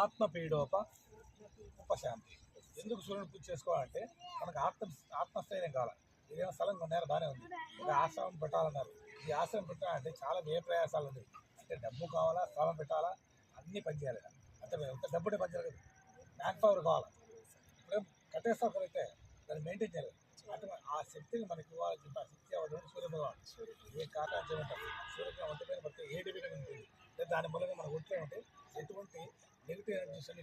ఆత్మపీడోప ఉపశాంతి. ఎందుకు సూర్యుని పూజ చేసుకోవాలంటే మనకు ఆత్మ ఆత్మస్థైర్యం కావాలి. ఏదైనా స్థలం కొన్నారో బాగానే ఉంది. ఒక ఆశ్రమం పెట్టాలన్నారు. ఈ ఆశ్రమం పెట్టాలంటే చాలా వ్యయ ప్రయాసాలు ఉన్నాయి. అంటే డబ్బు కావాలా స్థలం పెట్టాలా అన్నీ పనిచేయాలి అంటే ఎంత డబ్బునే పనిచేయాలి కదా మ్యాన్ పవర్ కావాలి. ఇప్పుడు కట్టేస్తాం దాన్ని మెయింటైన్ చేయాలి. అంటే ఆ శక్తిని మనకి ఇవ్వాలి చెప్పి ఆ శక్తి అవ్వడం సూర్య భగవాన్ ఏ కారణం చేయమంటారు సూర్యగ్రహం ఒంటి పైన పడితే ఏ డివిజన్ ఉంటుంది? దాని మూలంగా మన ఒంట్లో ఉంటే ఎటువంటి నెగిటివ్ ఎనర్జీస్ అన్ని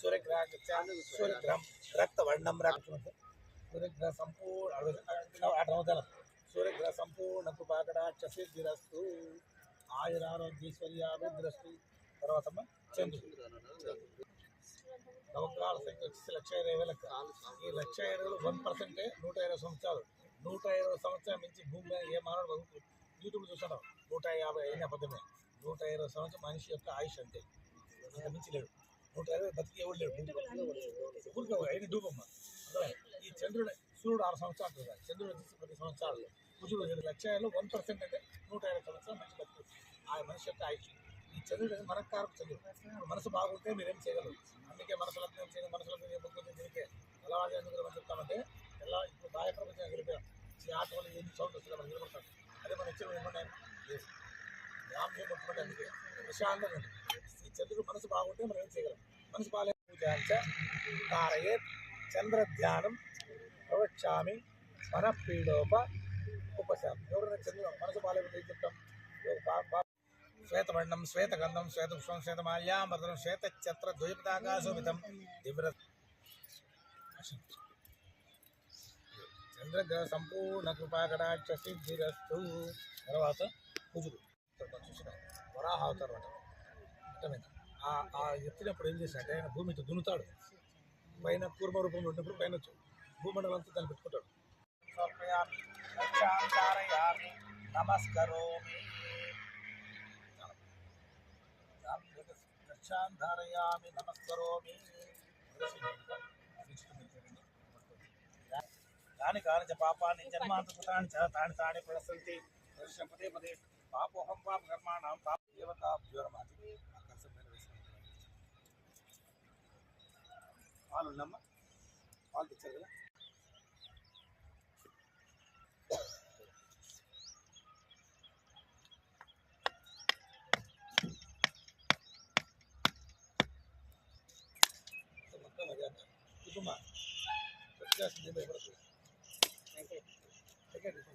సూర్యగ్రహ సూర్యగ్రహం రక్తవర్ణం రక్తం సూర్యగ్రహ సంపూర్ణ అర్థమవుతారు సూర్యగ్రహ సంపూర్ణ కృపాకటాక్ష సిద్ధిరస్తు. ఆయురారోగ్యశ్వర్యాభిద్రస్తు తర్వాత చంద్రుడు. నవగ్రహాల సంఖ్య వచ్చేసి లక్ష ఇరవై వేలకు ఈ లక్ష ఇరవై వన్ పర్సెంటే నూట ఇరవై సంవత్సరాలు. నూట ఇరవై సంవత్సరాల మించి భూమి మీద ఏ మానవుడు బతుకుతుంది యూట్యూబ్ చూస్తున్నాం నూట యాభై అయిన అబద్ధమే. నూట ఇరవై సంవత్సరం మనిషి యొక్క ఆయుష్ అంతే. అంత మించి లేడు. నూట ఇరవై బతికి ఎవడు లేడు? ఊరికే అయిన డూబమ్మ? ఈ చంద్రుడు సూర్యుడు ఆరు సంవత్సరాలు కదా. చంద్రుడు వచ్చేసి పది సంవత్సరాలు కుజుడు ఏడు లక్షలు వన్ పర్సెంట్ అంటే నూట ఇరవై సంవత్సరాలు మనిషి బతుకు ఆ మనిషి యొక్క ఆయుష్. ఈ చంద్రుడు అనేది మనకు కారకు చంద్రుడు. మనసు బాగుంటే మీరేం చేయగలరు? అందుకే మనసు లగ్నం చేయడం మనసులో మీరు ఏమవుతుంది దీనికే ఎలా ఎందుకు చెప్తామంటే ఎలా ఇప్పుడు బాహ్య ప్రపంచం వెళ్ళిపోయాం. ఈ ఆట వల్ల ఎన్ని సౌండ్ వస్తుంది మనం నిలబడతాం అదే మనం ఇచ్చిన ఏమన్నా రామ్యం కొట్టుకుంటే ప్రశాంతంగా ఈ చంద్రుడు మనసు బాగుంటే మనం ఏం చేయగలం మనసు బాగాలేదు పూజాంచ తారయే చంద్ర ధ్యానం మన పీడోప ఉపశాంతి ఎవరైనా చంద్రుడు మనసు బాగాలేకపోతే ఏం చెప్తాం శ్వేతవర్ణం శ్వేతగంధం శ్వేతపుష్పం శ్వేతమాల్యామృతం శ్వేతఛత్ర ద్వైపతాకాశోభితం దివ్ర చంద్రగ్రహ సంపూర్ణ కృపాకటాక్ష సిద్ధిరస్తు తర్వాత కుజుడు. ఇక్కడ మనం చూసిన వరాహ అవతారం అంట. అర్థమైంది? ఆ ఆ ఎత్తినప్పుడు ఏం చేశాడంటే ఆయన భూమితో దున్నుతాడు. పైన కూర్మ రూపంలో ఉన్నప్పుడు పైన భూమండలం అంతా దాన్ని పెట్టుకుంటాడు. నమస్కరోమి. నమస్కరోమి. కాని కాని చ పాపాన్ని జన్మాంతపుతాన్ని చ తాని తాని ప్రసంతి దర్శన పదే పదే పాపోహం పాప కర్మాణం పాప దేవతాభ్యో నమః పాలు ఉన్నమ్మ పాలు తెచ్చారు కదా మొత్తం అదే అన్న. కుటుంబ వచ్చేస్తుంది భయపడుతుంది Gracias.